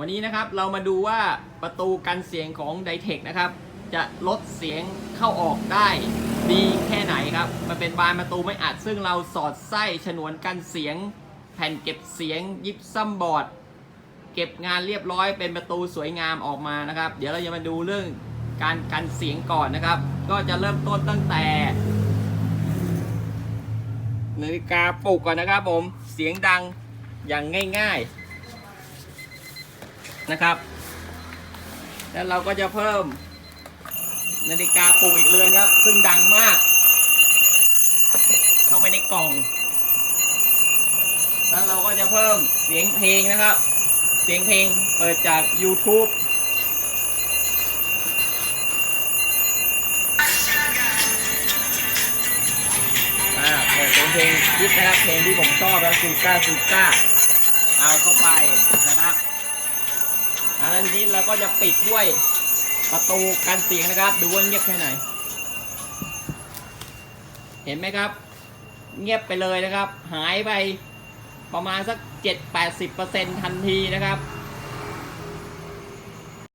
วันนี้นะครับเรามาดูว่าประตูกันเสียงของไดเทคนะครับ จะลดเสียงเข้าออกได้ดีแค่ไหนครับ มันเป็นบานประตูไม่อัด ซึ่งเราสอดไส้ฉนวนกันเสียง แผ่นเก็บเสียงยิปซัมบอร์ด เก็บงานเรียบร้อยเป็นประตูสวยงามออกมานะครับ เดี๋ยวเราจะมาดูเรื่องการกันเสียงก่อนนะครับ ก็จะเริ่มต้นตั้งแต่นาฬิกาปลุกก่อนนะครับผมเสียงดังอย่างง่าย ๆ นะครับ แล้วเราก็จะเพิ่มนาฬิกาปลุกอีกเรือนครับ ซึ่งดังมาก เข้าไปในกล่อง แล้วเราก็จะเพิ่มเสียงเพลงนะครับ เสียงเพลงเปิดจาก YouTube อ่าเปิดเป็นเพลงคิดนะครับเพลงที่ผมชอบแล้วซูก้าซูก้าเอาเข้าไปนะครับ แล้วทีนี้เราก็จะปิดด้วยประตูกันเสียงนะครับ ดูว่าเงียบแค่ไหน เห็นไหมครับ เงียบไปเลยนะครับ หายไปประมาณสัก 7-80%ทันทีนะครับ